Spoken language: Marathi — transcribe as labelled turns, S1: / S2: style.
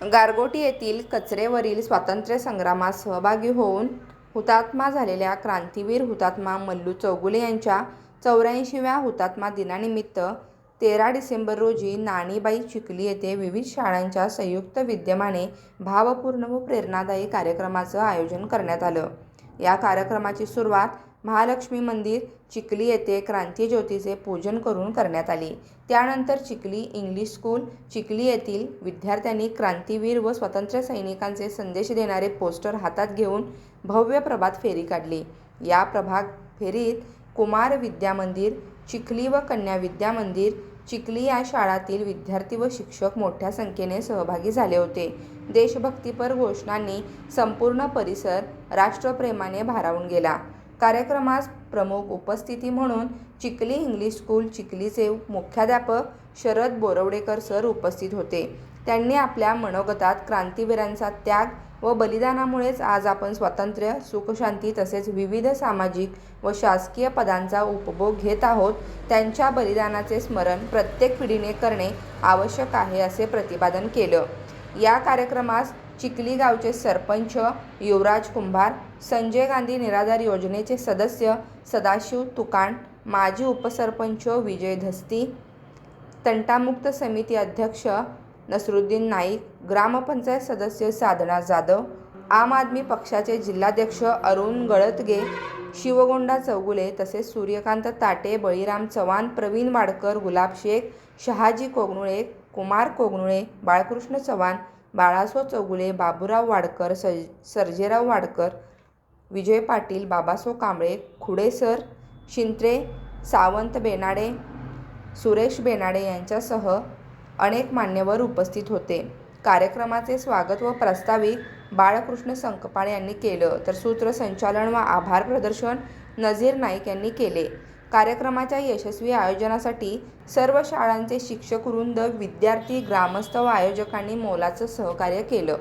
S1: गारगोटी येथील कचरेवरील स्वातंत्र्य संग्रामात सहभागी होऊन हुतात्मा झालेल्या क्रांतीवीर हुतात्मा मल्लू चौगुले यांच्या चौऱ्याऐंशीव्या हुतात्मा दिनानिमित्त तेरा डिसेंबर रोजी नाणीबाई चिखली येथे विविध शाळांच्या संयुक्त विद्यमाने भावपूर्ण व प्रेरणादायी कार्यक्रमाचं आयोजन करण्यात आलं. या कार्यक्रमाची सुरुवात महालक्ष्मी मंदिर, चिखली येथे क्रांतिज्योतीचे पूजन करून करण्यात आले त्यानंतर चिखली इंग्लिश स्कूल, चिखली येथील विद्यार्थ्यांनी क्रांतीवीर व स्वातंत्र्यसैनिकांचे संदेश देणारे पोस्टर हातात घेऊन भव्य प्रभात फेरी काढली. या प्रभात फेरीत कुमार विद्या मंदिर, चिखली व कन्या विद्या मंदिर, चिखली या शाळातील विद्यार्थी व शिक्षक मोठ्या संख्येने सहभागी झाले होते. देशभक्तीपर घोषणांनी संपूर्ण परिसर राष्ट्रप्रेमाने भारावून गेला. कार्यक्रमास प्रमुख उपस्थिती म्हणून चिखली इंग्लिश स्कूल, चिखलीचे मुख्याध्यापक शरद बोरवडेकर सर उपस्थित होते. त्यांनी आपल्या मनोगतात क्रांतीवीरांचा त्याग व बलिदानामुळेच आज आपण स्वातंत्र्य, सुखशांती तसेच विविध सामाजिक व शासकीय पदांचा उपभोग घेत आहोत, त्यांच्या बलिदानाचे स्मरण प्रत्येक पिढीने करणे आवश्यक आहे असे प्रतिपादन केलं. या कार्यक्रमास चिखली गावचे सरपंच युवराज कुंभार, संजय गांधी निराधार योजनेचे सदस्य सदाशिव तुकाण, माजी उपसरपंच विजय धस्ती, तंटामुक्त समिती अध्यक्ष नसरुद्दीन नाईक, ग्रामपंचायत सदस्य साधना जाधव, आम आदमी पक्षाचे जिल्हाध्यक्ष अरुण गळतगे, शिवगोंडा चौगुले तसेच सूर्यकांत ताटे, बळीराम चव्हाण, प्रवीण वाडकर, गुलाब शेख, शहाजी कोगनुळे, कुमार कोगनुळे, बाळकृष्ण चव्हाण, बाळासो चौगुले, बाबूराव वाडकर, सर्जेराव वाडकर, विजय पाटील, बाबासो कांबळे, खुडेसर शिंत्रे, सावंत बेनाडे, सुरेश बेनाडे यांच्यासह अनेक मान्यवर उपस्थित होते. कार्यक्रमाचे स्वागत व प्रस्ताविक बाळकृष्ण संकपाळ यांनी केलं तर सूत्रसंचालन व आभार प्रदर्शन नझीर नाईक यांनी केले. कार्यक्रमाच्या यशस्वी आयोजनासाठी सर्व शाळांचे शिक्षकवृंद, विद्यार्थी, ग्रामस्थ व आयोजकांनी मोलाचं सहकार्य केलं.